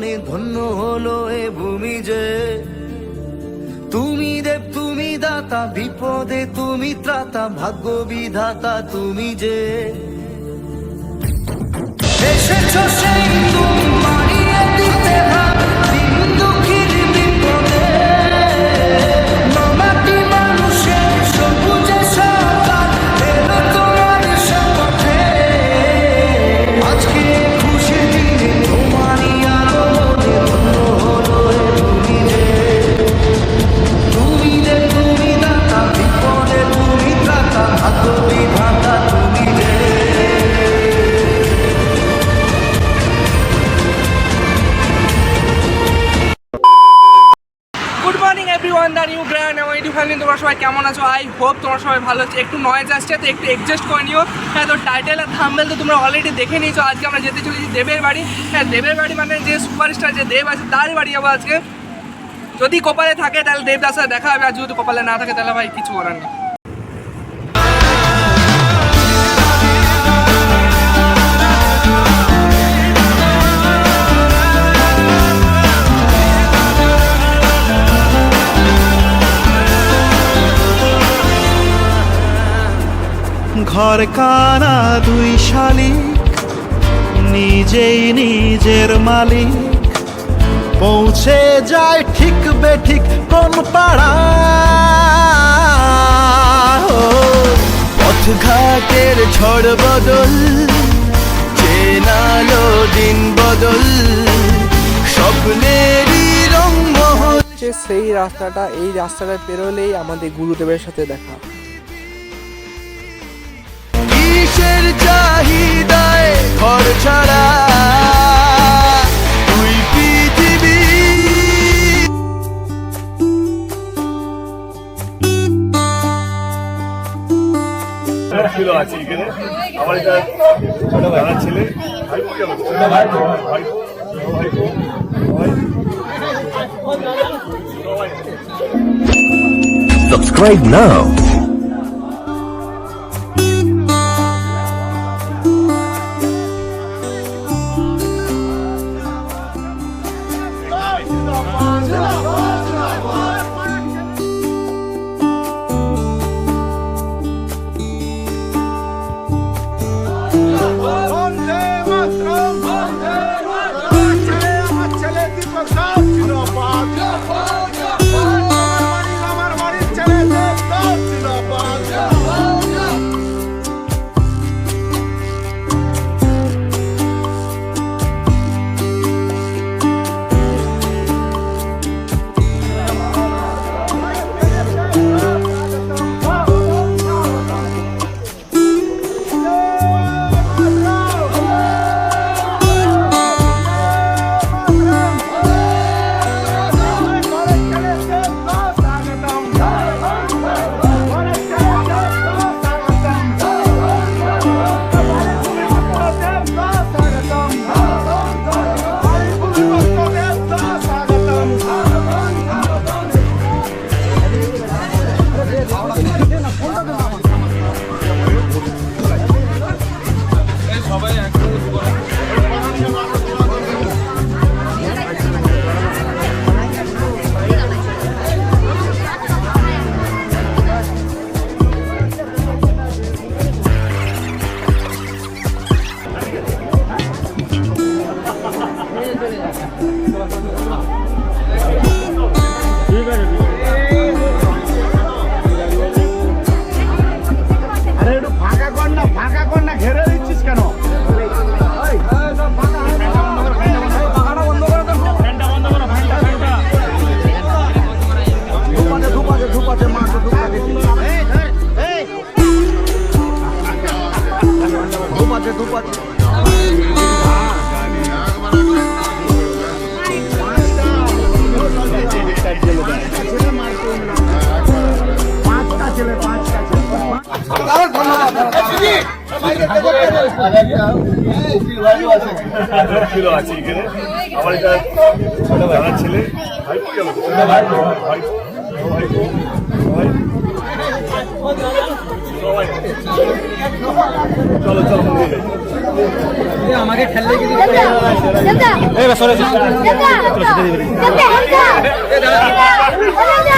আগমনে ধন্য হলো এ ভূমি যে। তুমি দেব, তুমি দাতা, বিপদে তুমি ত্রাতা, ভাগ্য বিধাতা তুমি যে। সেই তুমি ইউটিউব তোমরা সবাই কেমন আছো? আই হোপ তোমরা সবাই ভালো আছো। একটু নয়েজ আসছে, তো একটু অ্যাডজাস্ট করে নিও। হ্যাঁ তো টাইটেল আর থাম্বেল তো তোমরা অলরেডি দেখে নিয়েছো। আজকে আমরা যেতে চলেছি দেবের বাড়ি। হ্যাঁ দেবের বাড়ি মানে যে সুপারস্টার যে দেব আছে তার বাড়ি যাব আজকে। যদি কপালে থাকে, তাহলে দেবদার সাথে দেখা হবে। আর যদি কপালে না থাকে, তাহলে ভাই কিছু করার নেই। ঘর কানা দুই শালিক নিজেই নিজের মালিক। পৌঁছে যায় ঠিক বেঠিক কোন পাড়া। ও, পথঘাটের ঝড় বদল চেনালো দিন বদল। হচ্ছে সেই রাস্তাটা এই রাস্তাটা পেরোলেই আমাদের গুরুদেবের সাথে দেখা। চাহিদায় ঘর ছাড়া তুই পৃথিবী। ছিল আছে এখানে। আমার এটা ছোট ভাই। ছেলে। ভাই। ছোট ভাই। ভাই। ভাই ভাই 是的 আরে কর না ফাঁকা কর না ঘেরে দিচ্ছিস কেন ছিল আছে চলো মন্দিরে এদিকে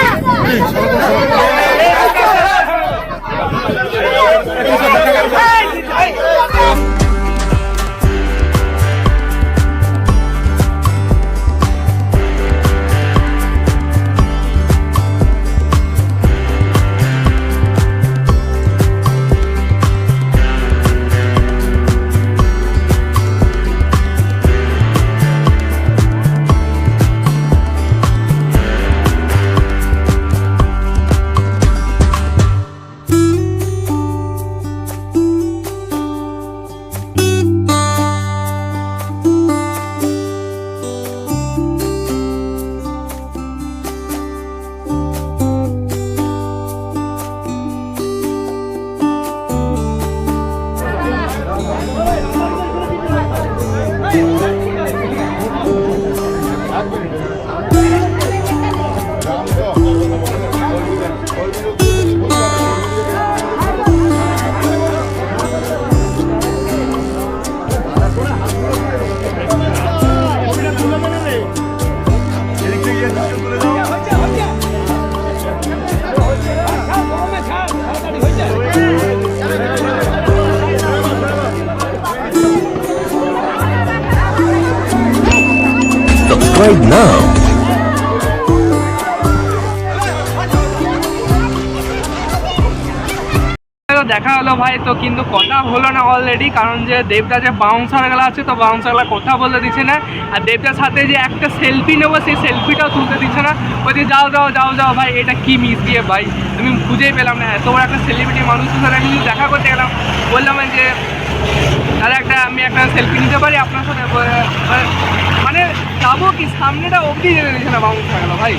Subscribe now. দেখা হলো ভাই, তো কিন্তু কথা হলো না অলরেডি কারণ যে দেবদা যে বাউন্সারগুলো আছে, তো বাউন্সারগুলো কথা বলতে দিচ্ছে না। আর দেবদার সাথে যে একটা সেলফি নেব, সেই সেলফিটাও তুলতে দিচ্ছে না। ওই যে যাও যাও যাও যাও ভাই, এটা কি মিস দিয়ে ভাই? আমি খুঁজেই পেলাম না। এত বড় একটা সেলিব্রিটি মানুষের সাথে আমি দেখা করতে গেলাম। বললাম যে তাহলে একটা, আমি একটা সেলফি নিতে পারি আপনার সাথে মানে যাব কি? সামনেটা অবধি না বাউন্সারগুলো ভাই।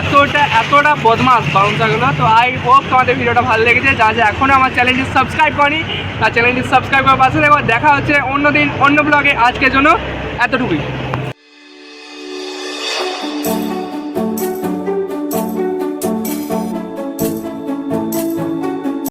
এতটা এতটা বদমাস বাউন্সারগুলো তো আই হোপ তোমাদের ভিডিওটা ভালো লেগেছে। যা যা এখনও আমার চ্যানেলটি সাবস্ক্রাইব করি তার চ্যানেলটি সাবস্ক্রাইব করার পাশে দেখো দেখা হচ্ছে অন্য দিন অন্য ব্লগে আজকের জন্য এতটুকুই।